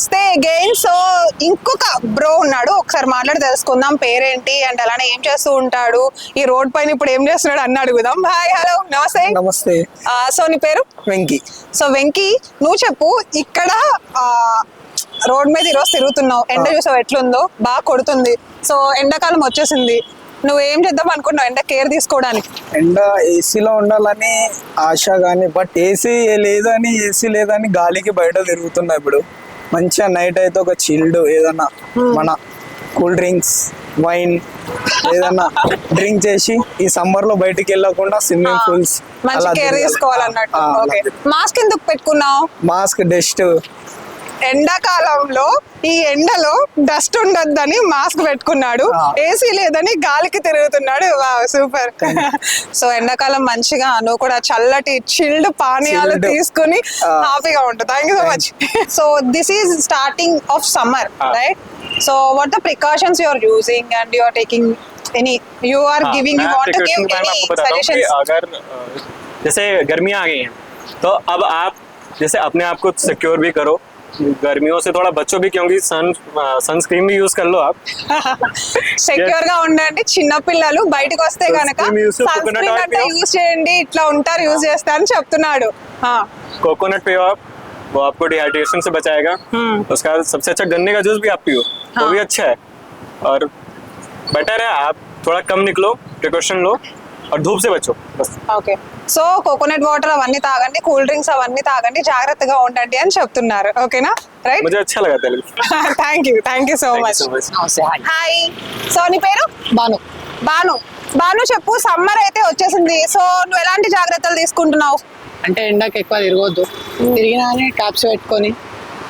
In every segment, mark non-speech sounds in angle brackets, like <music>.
నమస్తే again so ఇంకొక bro ఉన్నాడు ఒకసారి మాట్లాడి తెలుసుకుందాం పేరేంటి అండ్ అలానే ఏం చేస్తూ ఉంటాడు ఈ రోడ్ పైన ఇప్పుడు ఏం చేస్తున్నాడు అన్న అడుగుదాం. హాయ్ హలో నమస్తే. నమస్తే. సో నీ పేరు? వెంకీ. సో వెంకీ నువ్వు చెప్పు ఇక్కడ ఆ, రోడ్ మీద ఈరోజు తిరుగుతున్నావు. ఎండ చూసావు ఎట్లుందో? బాగా కొడుతుంది. సో ఎండాకాలం వచ్చేసింది. నువ్వు ఏం చేద్దాం అనుకున్నావు ఎండ కేర్ తీసుకోవడానికి. ఎండ ఏసీలో ఉండాలని ఆశ కానీ బట్ ఏసీ లేదని ఏసీ లేదని గాలికి బయట తిరుగుతున్నా ఇప్పుడు. మంచిగా నైట్ అయితే ఒక చిల్డ్ ఏదన్నా మన కూల్ డ్రింక్స్ వైన్ ఏదన్నా డ్రింక్ చేసి ఈ సమ్మర్లో బయటికి వెళ్ళకుండా స్విమ్మింగ్ పూల్స్ మాస్క్ ఎందుకు పెట్టుకున్నావు? మాస్క్ డస్ట్ ఎండాకాలంలో ఈ ఎండలో డస్ట్ ఉండొద్దని మాస్క్ పెట్టుకున్నాడు ఆ. ఏసీ లేదని గాలికి తిరుగుతున్నాడు సూపర్ <laughs> సో ఎండాకాలం మంచిగా నువ్వు కూడా చల్లటి చిల్డ్ పానీయాలు Chilled. తీసుకుని ఆ. హ్యాపీగా ఉంటుంది thank you so much so this is starting of summer Ah. Right so what the precautions you are using and you are taking any you are हाँ, గివింగ్ యూ मैं వాంట్ టు precaution గివ్ के बारे में any आपको बताता हूँ कि suggestions अगर अ, जैसे गर्मियाँ आ गई हैं तो अब आप जैसे अपने आप को सिक्योर भी करो गर्मियों से थोड़ा बचो भी क्योंकि सन सनस्क्रीन भी यूज कर लो आप <laughs> సెక్యూర్ గా ఉండండి చిన్న పిల్లలు బయటకు వస్తే కనుక Sunscreen use, sun coconut screen oil అంటే पियो. యూజ్ చేయండి ఇట్లా ఉంటారు యూజ్ చేస్తా అని చెప్తున్నాడు ఆ, कोकोनट पियो आप वो आपको डिहाइड्रेशन से बचाएगा उसका सबसे अच्छा गन्ने का जूस भी आप पियो वो भी अच्छा है और बेटर है आप थोड़ा कम निकलो प्रिकॉशन लो और धूप से बचो बस ఓకే సో కోకోనట్ వాటర్ అవన్నీ తాగండి కూల్ డ్రింక్స్ అవన్నీ తాగండి జాగ్రత్తగా ఉండండి అని చెప్తున్నారు ఓకేనా రైట్ मुझे अच्छा लगा Telugu thank you thank you so Thank you much so much. నమస్తే హాయ్ హాయ్ సో నీ పేరు బాను బాను బాను చెప్పు సమ్మర్ అయితే వచ్చేసింది సో నువ్వు ఎలాంటి జాగ్రత్తలు తీసుకుంటున్నావు అంటే ఎండకి ఎక్కువ తిరగొద్దు తిరిగినా కానీ క్యాప్స్ పెట్టుకొని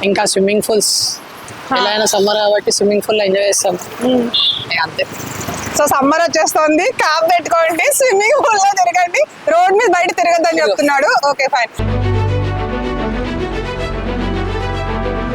ఇంకా స్విమ్మింగ్ పూల్స్ ఎలా అయినా సమ్మర్ కాబట్టి స్విమ్మింగ్ పూల్ ఎంజాయ్ చేస్తాం. అంతే. సో సమ్మర్ వచ్చేస్తుంది. క్యాప్ పెట్టుకోండి స్విమ్మింగ్ పూల్లో తిరగండి. రోడ్ మీద బయట తిరగద్దని చెప్తున్నాడు. Okay fine.